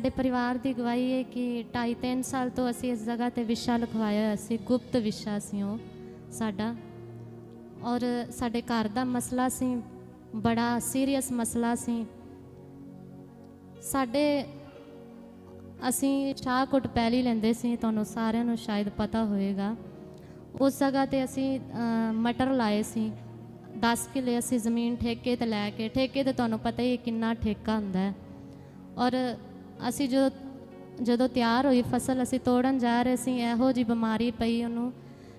ਸਾਡੇ ਪਰਿਵਾਰ ਦੀ ਗਵਾਹੀ ਹੈ ਕਿ 2.5 3 ਸਾਲ ਤੋਂ ਅਸੀਂ ਇਸ ਜਗ੍ਹਾ ਤੇ ਵਿਸ਼ਾ ਲਿਖਵਾਇਆ ਹੋਇਆ ਸੀ, ਗੁਪਤ ਵਿਸ਼ਾ ਸੀ ਉਹ ਸਾਡਾ। ਔਰ ਸਾਡੇ ਘਰ ਦਾ ਮਸਲਾ ਸੀ, ਬੜਾ ਸੀਰੀਅਸ ਮਸਲਾ ਸੀ। ਸਾਡੇ ਅਸੀਂ ਸ਼ਾਹਕੋਟ ਪਹਿਲੀ ਲੈਂਦੇ ਸੀ, ਤੁਹਾਨੂੰ ਸਾਰਿਆਂ ਨੂੰ ਸ਼ਾਇਦ ਪਤਾ ਹੋਵੇਗਾ। ਉਸ ਜਗ੍ਹਾ ਤੇ ਅਸੀਂ ਮਟਰ ਲਾਏ ਸੀ। 10 ਕਿੱਲੇ ਅਸੀਂ ਜ਼ਮੀਨ ਠੇਕੇ ਤੇ ਲੈ ਕੇ, ਠੇਕੇ ਤੇ ਤੁਹਾਨੂੰ ਪਤਾ ਹੀ ਹੈ ਕਿੰਨਾ ਠੇਕਾ ਹੁੰਦਾ ਹੈ। ਔਰ ਅਸੀਂ ਜਦੋਂ ਜਦੋਂ ਤਿਆਰ ਹੋਈ ਫਸਲ ਅਸੀਂ ਤੋੜਨ ਜਾ ਰਹੇ ਸੀ, ਇਹੋ ਜੀ ਬਿਮਾਰੀ ਪਈ ਉਹਨੂੰ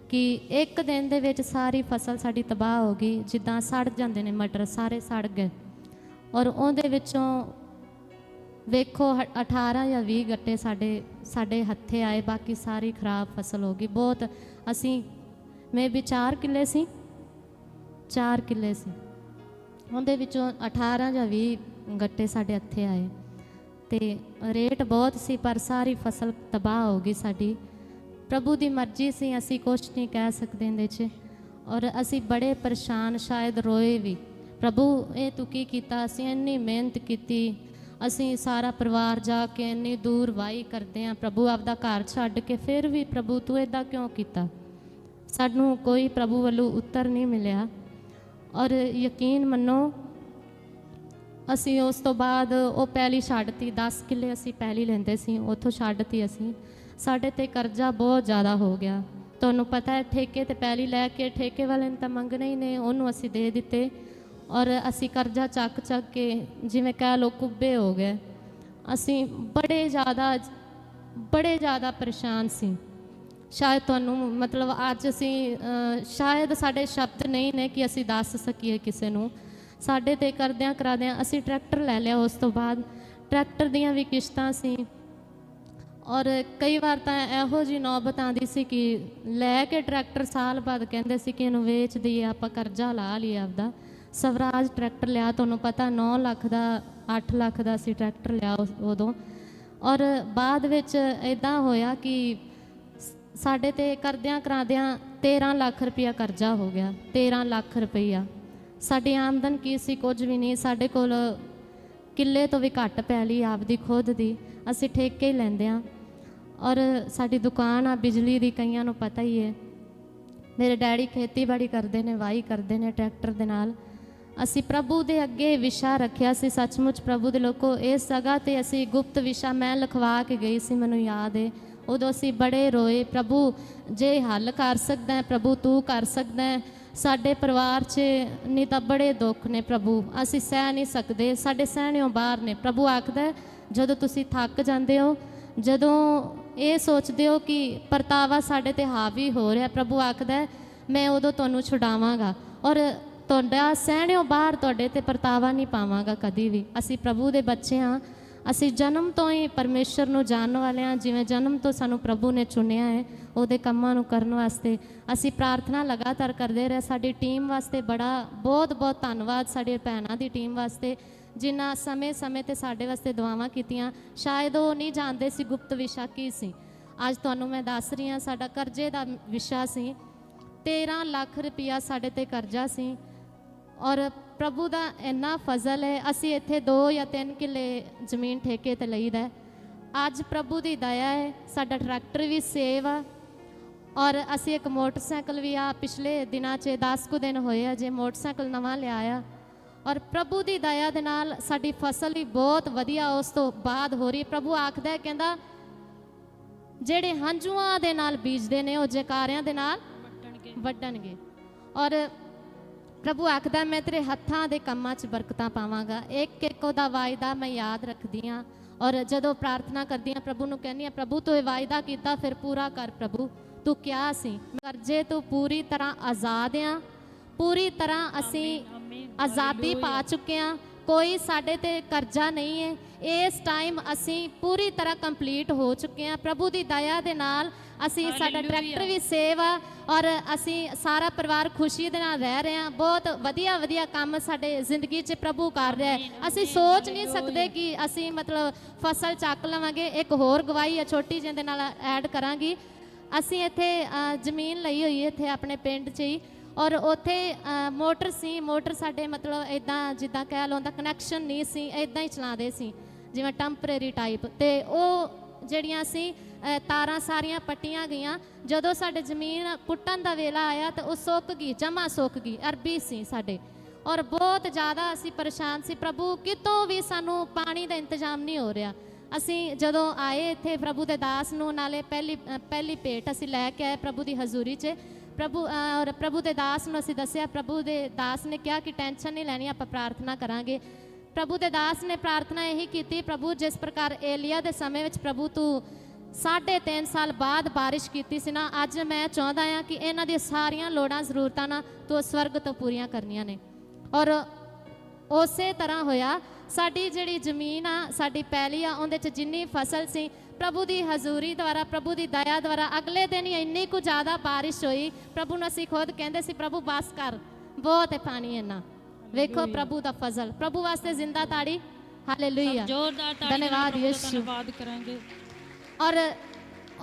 ਕਿ ਇੱਕ ਦਿਨ ਦੇ ਵਿੱਚ ਸਾਰੀ ਫਸਲ ਸਾਡੀ ਤਬਾਹ ਹੋ ਗਈ, ਜਿੱਦਾਂ ਸੜ ਜਾਂਦੇ ਨੇ ਮਟਰ ਸਾਰੇ ਸੜ ਗਏ। ਔਰ ਉਹਦੇ ਵਿੱਚੋਂ ਵੇਖੋ ਹ- 18 ਜਾਂ 20 ਗੱਟੇ ਸਾਡੇ ਸਾਡੇ ਹੱਥੇ ਆਏ, ਬਾਕੀ ਸਾਰੀ ਖਰਾਬ ਫਸਲ ਹੋ ਗਈ। ਬਹੁਤ ਅਸੀਂ, ਮੇ ਵੀ 4 ਕਿੱਲੇ ਸੀ 4 ਕਿੱਲੇ ਸੀ। ਉਹਦੇ ਵਿੱਚੋਂ 18 ਜਾਂ 20 ਗੱਟੇ ਸਾਡੇ ਹੱਥੇ ਆਏ। ਤੇ ਰੇਟ ਬਹੁਤ ਸੀ, ਪਰ ਸਾਰੀ ਫਸਲ ਤਬਾਹ ਹੋ ਗਈ ਸਾਡੀ। ਪ੍ਰਭੂ ਦੀ ਮਰਜ਼ੀ ਸੀ, ਅਸੀਂ ਕੁਛ ਨਹੀਂ ਕਹਿ ਸਕਦੇ ਇਹਦੇ 'ਚ। ਔਰ ਅਸੀਂ ਬੜੇ ਪਰੇਸ਼ਾਨ, ਸ਼ਾਇਦ ਰੋਏ ਵੀ। ਪ੍ਰਭੂ, ਇਹ ਤੂੰ ਕੀ ਕੀਤਾ? ਅਸੀਂ ਇੰਨੀ ਮਿਹਨਤ ਕੀਤੀ। ਅਸੀਂ ਸਾਰਾ ਪਰਿਵਾਰ ਜਾ ਕੇ ਇੰਨੀ ਦੂਰ ਵਾਈ ਕਰਦੇ ਆ ਪ੍ਰਭੂ ਆਪਦਾ ਘਰ ਛੱਡ ਕੇ ਫਿਰ ਵੀ ਪ੍ਰਭੂ ਤੂੰ ਇਦਾਂ ਕਿਉਂ ਕੀਤਾ? ਸਾਨੂੰ ਕੋਈ ਪ੍ਰਭੂ ਵੱਲੋਂ ਉੱਤਰ ਨਹੀਂ ਮਿਲਿਆ। ਔਰ ਯਕੀਨ ਮੰਨੋ ਅਸੀਂ ਉਸ ਤੋਂ ਬਾਅਦ ਉਹ ਪਹਿਲੀ ਛੱਡਤੀ 10 ਕਿੱਲੇ ਅਸੀਂ ਪਹਿਲੀ ਲੈਂਦੇ ਸੀ, ਉੱਥੋਂ ਛੱਡਤੀ ਅਸੀਂ। ਸਾਡੇ ਤੇ ਕਰਜ਼ਾ ਬਹੁਤ ਜ਼ਿਆਦਾ ਹੋ ਗਿਆ। ਤੁਹਾਨੂੰ ਪਤਾ ਹੈ, ਠੇਕੇ ਤੇ ਪਹਿਲੀ ਲੈ ਕੇ ਠੇਕੇ ਵਾਲੇ ਨੇ ਤਾਂ ਮੰਗਣੇ ਹੀ ਨੇ, ਉਹਨੂੰ ਅਸੀਂ ਦੇ ਦਿੱਤੇ। ਔਰ ਅਸੀਂ ਕਰਜ਼ਾ ਚੱਕ ਚੱਕ ਕੇ, ਜਿਵੇਂ ਕਹਿ ਲੋ ਕੁੱਬੇ ਹੋ ਗਏ। ਅਸੀਂ ਬੜੇ ਜ਼ਿਆਦਾ ਬੜੇ ਜ਼ਿਆਦਾ ਪਰੇਸ਼ਾਨ ਸੀ। ਸ਼ਾਇਦ ਤੁਹਾਨੂੰ ਮਤਲਬ ਅੱਜ ਅਸੀਂ ਸ਼ਾਇਦ ਸਾਡੇ ਸ਼ਬਦ ਨਹੀਂ ਨੇ ਕਿ ਅਸੀਂ ਦੱਸ ਸਕੀਏ ਕਿਸੇ ਨੂੰ। ਸਾਡੇ ਤੇ ਕਰਦਿਆਂ ਕਰਾਦਿਆਂ ਅਸੀਂ ਟਰੈਕਟਰ ਲੈ ਲਿਆ ਉਸ ਤੋਂ ਬਾਅਦ। ਟਰੈਕਟਰ ਦੀਆਂ ਵੀ ਕਿਸ਼ਤਾਂ ਸੀ। ਔਰ ਕਈ ਵਾਰ ਤਾਂ ਇਹੋ ਜੀ ਨੌਬਤ ਆਉਂਦੀ ਸੀ ਕਿ ਲੈ ਕੇ ਟਰੈਕਟਰ ਸਾਲ ਬਾਅਦ ਕਹਿੰਦੇ ਸੀ ਕਿ ਇਹਨੂੰ ਵੇਚ ਦਈਏ, ਆਪਾਂ ਕਰਜ਼ਾ ਲਾ ਲਈਏ ਆਪਦਾ। ਸਵਰਾਜ ਟਰੈਕਟਰ ਲਿਆ, ਤੁਹਾਨੂੰ ਪਤਾ 9 ਲੱਖ ਦਾ 8 ਲੱਖ ਦਾ ਸੀ ਟਰੈਕਟਰ ਲਿਆ ਉਦੋਂ। ਔਰ ਬਾਅਦ ਵਿੱਚ ਇਦਾਂ ਹੋਇਆ ਕਿ ਸਾਡੇ ਤੇ ਕਰਦਿਆਂ ਕਰਾਦਿਆਂ 13 ਲੱਖ ਰੁਪਇਆ ਕਰਜ਼ਾ ਹੋ ਗਿਆ 13 ਲੱਖ ਰੁਪਈਆ ਸਾਡੀ ਆਮਦਨ ਕੀ ਸੀ? ਕੁਝ ਵੀ ਨਹੀਂ। ਸਾਡੇ ਕੋਲ ਕਿੱਲੇ ਤੋਂ ਵੀ ਘੱਟ ਪੈ ਲਈ ਆਪਦੀ ਖੁਦ ਦੀ। ਅਸੀਂ ਠੇਕੇ ਹੀ ਲੈਂਦੇ ਆ ਔਰ ਸਾਡੀ ਦੁਕਾਨ ਆ, ਬਿਜਲੀ ਦੀ, ਕਈਆਂ ਨੂੰ ਪਤਾ ਹੀ ਹੈ। ਮੇਰੇ ਡੈਡੀ ਖੇਤੀਬਾੜੀ ਕਰਦੇ ਨੇ ਵਾਹੀ ਕਰਦੇ ਨੇ ਟਰੈਕਟਰ ਦੇ ਨਾਲ। ਅਸੀਂ ਪ੍ਰਭੂ ਦੇ ਅੱਗੇ ਵਿਸ਼ਾ ਰੱਖਿਆ ਸੀ। ਸੱਚਮੁੱਚ ਪ੍ਰਭੂ ਦੇ ਲੋਕੋ ਇਸ ਜਗ੍ਹਾ ਤੇ ਅਸੀਂ ਗੁਪਤ ਵਿਸ਼ਾ ਮੈਂ ਲਿਖਵਾ ਕੇ ਗਈ ਸੀ, ਮੈਨੂੰ ਯਾਦ ਹੈ। ਉਦੋਂ ਅਸੀਂ ਬੜੇ ਰੋਏ, ਪ੍ਰਭੂ, ਜੇ ਹੱਲ ਕਰ ਸਕਦਾ ਹੈ, ਪ੍ਰਭੂ ਤੂੰ ਕਰ ਸਕਦਾ ਹੈ। ਸਾਡੇ ਪਰਿਵਾਰ 'ਚ ਨਹੀਂ ਤਾਂ ਬੜੇ ਦੁੱਖ ਨੇ ਪ੍ਰਭੂ। ਅਸੀਂ ਸਹਿ ਨਹੀਂ ਸਕਦੇ। ਸਾਡੇ ਸਹਿਣਿਓਂ ਬਾਹਰ ਨੇ। ਪ੍ਰਭੂ ਆਖਦਾ ਜਦੋਂ ਤੁਸੀਂ ਥੱਕ ਜਾਂਦੇ ਹੋ, ਜਦੋਂ ਇਹ ਸੋਚਦੇ ਹੋ ਕਿ ਪਰਤਾਵਾ ਸਾਡੇ ਤੇ ਹਾਵੀ ਹੋ ਰਿਹਾ, ਪ੍ਰਭੂ ਆਖਦਾ ਮੈਂ ਉਦੋਂ ਤੁਹਾਨੂੰ ਛੁਡਾਵਾਂਗਾ ਔਰ ਤੁਹਾਡਾ ਸਹਿਣਿਓ ਬਾਹਰ ਤੁਹਾਡੇ ਤੇ ਪਰਤਾਵਾ ਨਹੀਂ ਪਾਵਾਂਗਾ ਕਦੀ ਵੀ। ਅਸੀਂ ਪ੍ਰਭੂ ਦੇ ਬੱਚੇ ਹਾਂ। ਅਸੀਂ ਜਨਮ ਤੋਂ ਹੀ ਪਰਮੇਸ਼ਰ ਨੂੰ ਜਾਣਨ ਵਾਲੇ ਹਾਂ, ਜਿਵੇਂ ਜਨਮ ਤੋਂ ਸਾਨੂੰ ਪ੍ਰਭੂ ਨੇ ਚੁਣਿਆ ਹੈ, ਉਹਦੇ ਕੰਮਾਂ ਨੂੰ ਕਰਨ ਵਾਸਤੇ ਅਸੀਂ ਪ੍ਰਾਰਥਨਾ ਲਗਾਤਾਰ ਕਰਦੇ ਰਹੇ। ਸਾਡੀ ਟੀਮ ਵਾਸਤੇ ਬੜਾ, ਬਹੁਤ ਬਹੁਤ ਧੰਨਵਾਦ ਸਾਡੇ ਭੈਣਾਂ ਦੀ ਟੀਮ ਵਾਸਤੇ, ਜਿਨ੍ਹਾਂ ਸਮੇਂ-ਸਮੇਂ ਤੇ ਸਾਡੇ ਵਾਸਤੇ ਦੁਆਵਾਂ ਕੀਤੀਆਂ। ਸ਼ਾਇਦ ਉਹ ਨਹੀਂ ਜਾਣਦੇ ਸੀ ਗੁਪਤ ਵਿਸ਼ਾ ਕੀ ਸੀ। ਅੱਜ ਤੁਹਾਨੂੰ ਮੈਂ ਦੱਸ ਰਹੀ ਹਾਂ, ਸਾਡਾ ਕਰਜ਼ੇ ਦਾ ਵਿਸ਼ਾ ਸੀ। 13 ਲੱਖ ਰੁਪਇਆ ਸਾਡੇ ਤੇ ਕਰਜ਼ਾ ਸੀ। ਔਰ ਪ੍ਰਭੂ ਦਾ ਇੰਨਾ ਫਜ਼ਲ ਹੈ ਅਸੀਂ ਇੱਥੇ 2 ਜਾਂ 3 ਕਿੱਲੇ ਜ਼ਮੀਨ ਠੇਕੇ ਤੇ ਲਈਦਾ। ਅੱਜ ਪ੍ਰਭੂ ਦੀ ਦਇਆ ਹੈ ਸਾਡਾ ਟਰੈਕਟਰ ਵੀ ਸੇਵ ਆ ਔਰ ਅਸੀਂ ਇੱਕ ਮੋਟਰਸਾਈਕਲ ਵੀ ਆ ਪਿਛਲੇ ਦਿਨਾਂ 'ਚ 10 ਕੁ ਦਿਨ ਹੋਏ ਆ ਜੇ ਮੋਟਰਸਾਈਕਲ ਨਵਾਂ ਲਿਆਇਆ ਔਰ ਪ੍ਰਭੂ ਦੀ ਦਇਆ ਦੇ ਨਾਲ ਸਾਡੀ ਫਸਲ ਵੀ ਬਹੁਤ ਵਧੀਆ ਉਸ ਤੋਂ ਬਾਅਦ ਹੋ ਰਹੀ। ਪ੍ਰਭੂ ਆਖਦਾ ਕਹਿੰਦਾ ਜਿਹੜੇ ਹੰਝੂਆਂ ਦੇ ਨਾਲ ਬੀਜਦੇ ਨੇ ਉਹ ਜਕਾਰਿਆਂ ਦੇ ਨਾਲ ਵੱਢਣਗੇ ਔਰ ਪ੍ਰਭੂ ਆਖਦਾ, ਮੈਂ ਤੇਰੇ ਹੱਥਾਂ ਦੇ ਕੰਮਾਂ 'ਚ ਬਰਕਤਾਂ ਪਾਵਾਂਗਾ। ਇੱਕ ਇੱਕ ਉਹਦਾ ਵਾਅਦਾ ਮੈਂ ਯਾਦ ਰੱਖਦੀ ਹਾਂ ਔਰ ਜਦੋਂ ਪ੍ਰਾਰਥਨਾ ਕਰਦੀ ਹਾਂ ਪ੍ਰਭੂ ਨੂੰ ਕਹਿੰਦੀ ਹਾਂ ਪ੍ਰਭੂ, ਤੂੰ ਇਹ ਵਾਅਦਾ ਕੀਤਾ, ਫਿਰ ਪੂਰਾ ਕਰ ਪ੍ਰਭੂ। ਤੂੰ ਕਿਹਾ ਸੀ, ਕਰਜ਼ੇ ਤੋਂ ਪੂਰੀ ਤਰ੍ਹਾਂ ਆਜ਼ਾਦ ਆ। ਪੂਰੀ ਤਰ੍ਹਾਂ ਅਸੀਂ ਆਜ਼ਾਦੀ ਪਾ ਚੁੱਕੇ ਹਾਂ ਕੋਈ ਸਾਡੇ ਤੇ ਕਰਜ਼ਾ ਨਹੀਂ ਹੈ ਇਸ ਟਾਈਮ ਅਸੀਂ ਪੂਰੀ ਤਰ੍ਹਾਂ ਕੰਪਲੀਟ ਹੋ ਚੁੱਕੇ ਹਾਂ ਪ੍ਰਭੂ ਦੀ ਦਇਆ ਦੇ ਨਾਲ ਅਸੀਂ ਸਾਡਾ ਟਰੈਕਟਰ ਵੀ ਸੇਵ ਆ ਔਰ ਅਸੀਂ ਸਾਰਾ ਪਰਿਵਾਰ ਖੁਸ਼ੀ ਦੇ ਨਾਲ ਰਹਿ ਰਹੇ ਹਾਂ। ਬਹੁਤ ਵਧੀਆ ਵਧੀਆ ਕੰਮ ਸਾਡੇ ਜ਼ਿੰਦਗੀ 'ਚ ਪ੍ਰਭੂ ਕਰ ਰਿਹਾ ਹੈ। ਅਸੀਂ ਸੋਚ ਨਹੀਂ ਸਕਦੇ ਕਿ ਅਸੀਂ ਮਤਲਬ ਫਸਲ ਚੱਕ ਲਵਾਂਗੇ ਇੱਕ ਹੋਰ ਗਵਾਹੀ ਆ ਛੋਟੀ ਜਿਹੀ ਦੇ ਨਾਲ ਐਡ ਕਰਾਂਗੀ। ਅਸੀਂ ਇੱਥੇ ਜ਼ਮੀਨ ਲਈ ਹੋਈ ਇੱਥੇ ਆਪਣੇ ਪਿੰਡ 'ਚ ਹੀ ਔਰ ਉੱਥੇ ਮੋਟਰ ਸੀ ਮੋਟਰ ਸਾਡੇ ਮਤਲਬ ਇਦਾਂ ਜਿੱਦਾਂ ਕਹਿ ਲਓ ਦਾ ਕਨੈਕਸ਼ਨ ਨਹੀਂ ਸੀ ਇਦਾਂ ਹੀ ਚਲਾਉਂਦੇ ਸੀ ਜਿਵੇਂ ਟੈਂਪਰੇਰੀ ਟਾਈਪ ਤੇ ਉਹ ਜਿਹੜੀਆਂ ਸੀ ਤਾਰਾਂ ਸਾਰੀਆਂ ਪੱਟੀਆਂ ਗਈਆਂ। ਜਦੋਂ ਸਾਡੇ ਜ਼ਮੀਨ ਪੁੱਟਣ ਦਾ ਵੇਲਾ ਆਇਆ ਤਾਂ ਉਹ ਸੁੱਕ ਗਈ ਜਮਾ ਸੁੱਕ ਗਈ, ਅਰਬੀ ਸੀ ਸਾਡੇ। ਔਰ ਬਹੁਤ ਜ਼ਿਆਦਾ ਅਸੀਂ ਪਰੇਸ਼ਾਨ ਸੀ, ਪ੍ਰਭੂ, ਕਿਤੋਂ ਵੀ ਸਾਨੂੰ ਪਾਣੀ ਦਾ ਇੰਤਜ਼ਾਮ ਨਹੀਂ ਹੋ ਰਿਹਾ? ਅਸੀਂ ਜਦੋਂ ਆਏ ਇੱਥੇ, ਪ੍ਰਭੂ ਦੇ ਦਾਸ ਨੂੰ, ਨਾਲੇ ਪਹਿਲੀ ਪਹਿਲੀ ਭੇਟ ਅਸੀਂ ਲੈ ਕੇ ਆਏ ਪ੍ਰਭੂ ਦੀ ਹਜ਼ੂਰੀ 'ਚ। ਪ੍ਰਭੂ ਔਰ ਪ੍ਰਭੂ ਦੇ ਦਾਸ ਨੂੰ ਅਸੀਂ ਦੱਸਿਆ, ਪ੍ਰਭੂ ਦੇ ਦਾਸ ਨੇ ਕਿਹਾ ਕਿ ਟੈਨਸ਼ਨ ਨਹੀਂ ਲੈਣੀ, ਆਪਾਂ ਪ੍ਰਾਰਥਨਾ ਕਰਾਂਗੇ। ਪ੍ਰਭੂ ਦੇ ਦਾਸ ਨੇ ਪ੍ਰਾਰਥਨਾ ਇਹੀ ਕੀਤੀ, ਪ੍ਰਭੂ, ਜਿਸ ਪ੍ਰਕਾਰ ਏਲੀਆ ਦੇ ਸਮੇਂ ਵਿੱਚ ਪ੍ਰਭੂ ਤੂੰ ਸਾਢੇ ਤਿੰਨ ਸਾਲ ਬਾਅਦ ਬਾਰਿਸ਼ ਕੀਤੀ ਸੀ ਨਾ, ਅੱਜ ਮੈਂ ਚਾਹੁੰਦਾ ਆ ਕਿ ਇਹਨਾਂ ਦੀਆਂ ਸਾਰੀਆਂ ਲੋੜਾਂ, ਜ਼ਰੂਰਤਾਂ ਨਾ ਤੂੰ ਸਵਰਗ ਤੋਂ ਪੂਰੀਆਂ ਕਰਨੀਆਂ ਨੇ। ਔਰ ਉਸੇ ਤਰ੍ਹਾਂ ਹੋਇਆ, ਸਾਡੀ ਜਿਹੜੀ ਜ਼ਮੀਨ ਆ, ਸਾਡੀ ਪੈਲੀ ਆ, ਉਹਦੇ ਚ ਜਿੰਨੀ ਫਸਲ ਸੀ, ਪ੍ਰਭੂ ਦੀ ਹਜ਼ੂਰੀ ਦੁਆਰਾ, ਪ੍ਰਭੂ ਦੀ ਦਇਆ ਦੁਆਰਾ ਅਗਲੇ ਦਿਨ ਹੀ ਇੰਨੀ ਕੁ ਜ਼ਿਆਦਾ ਬਾਰਿਸ਼ ਹੋਈ, ਪ੍ਰਭੂ ਨੂੰ ਅਸੀਂ ਖੁਦ ਕਹਿੰਦੇ ਸੀ, ਪ੍ਰਭੂ, ਬਸ ਕਰ, ਬਹੁਤ ਹੈ ਪਾਣੀ ਇੰਨਾ। ਵੇਖੋ ਪ੍ਰਭੂ ਦਾ ਫਜ਼ਲ ਪ੍ਰਭੂ ਵਾਸਤੇ ਜ਼ਿੰਦਾ ਤਾੜੀ ਹਾਲੇਲੂਇਆ ਜ਼ੋਰਦਾਰ ਤਾੜੀ ਧੰਨਵਾਦ ਯਿਸੂ। ਧੰਨਵਾਦ ਕਰਾਂਗੇ ਔਰ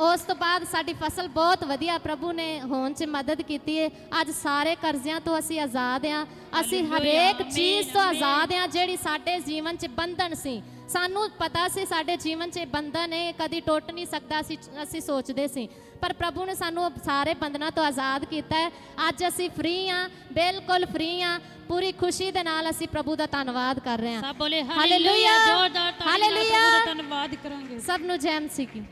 ਉਸ ਤੋਂ ਬਾਅਦ ਸਾਡੀ ਫਸਲ ਬਹੁਤ ਵਧੀਆ ਪ੍ਰਭੂ ਨੇ ਹੋਣ 'ਚ ਮਦਦ ਕੀਤੀ ਹੈ ਅੱਜ ਸਾਰੇ ਕਰਜ਼ਿਆਂ ਤੋਂ ਅਸੀਂ ਆਜ਼ਾਦ ਹਾਂ ਅਸੀਂ ਹਰੇਕ ਚੀਜ਼ ਤੋਂ ਆਜ਼ਾਦ ਹਾਂ ਜਿਹੜੀ ਸਾਡੇ ਜੀਵਨ 'ਚ ਬੰਧਨ ਸੀ ਸਾਨੂੰ ਪਤਾ ਸੀ ਸਾਡੇ ਜੀਵਨ 'ਚ ਇਹ ਬੰਧਨ ਹੈ ਕਦੀ ਟੁੱਟ ਨਹੀਂ ਸਕਦਾ ਅਸੀਂ ਅਸੀਂ ਸੋਚਦੇ ਸੀ। ਪਰ ਪ੍ਰਭੂ ਨੇ ਸਾਨੂੰ ਸਾਰੇ ਬੰਧਨਾਂ ਤੋਂ ਆਜ਼ਾਦ ਕੀਤਾ ਹੈ। ਅੱਜ ਅਸੀਂ ਫ੍ਰੀ ਹਾਂ ਬਿਲਕੁਲ ਫ੍ਰੀ ਹਾਂ। ਪੂਰੀ ਖੁਸ਼ੀ ਦੇ ਨਾਲ ਅਸੀਂ ਪ੍ਰਭੂ ਦਾ ਧੰਨਵਾਦ ਕਰ ਰਹੇ ਹਾਂ। ਸਭ ਬੋਲੇ ਹਾਲੇਲੂਇਆ, ਜ਼ੋਰਦਾਰ ਪ੍ਰਭੂ। ਦਾ ਧੰਨਵਾਦ ਕਰਾਂਗੇ। ਸਭ ਨੂੰ ਜੈ ਮਸੀਹ ਕੀ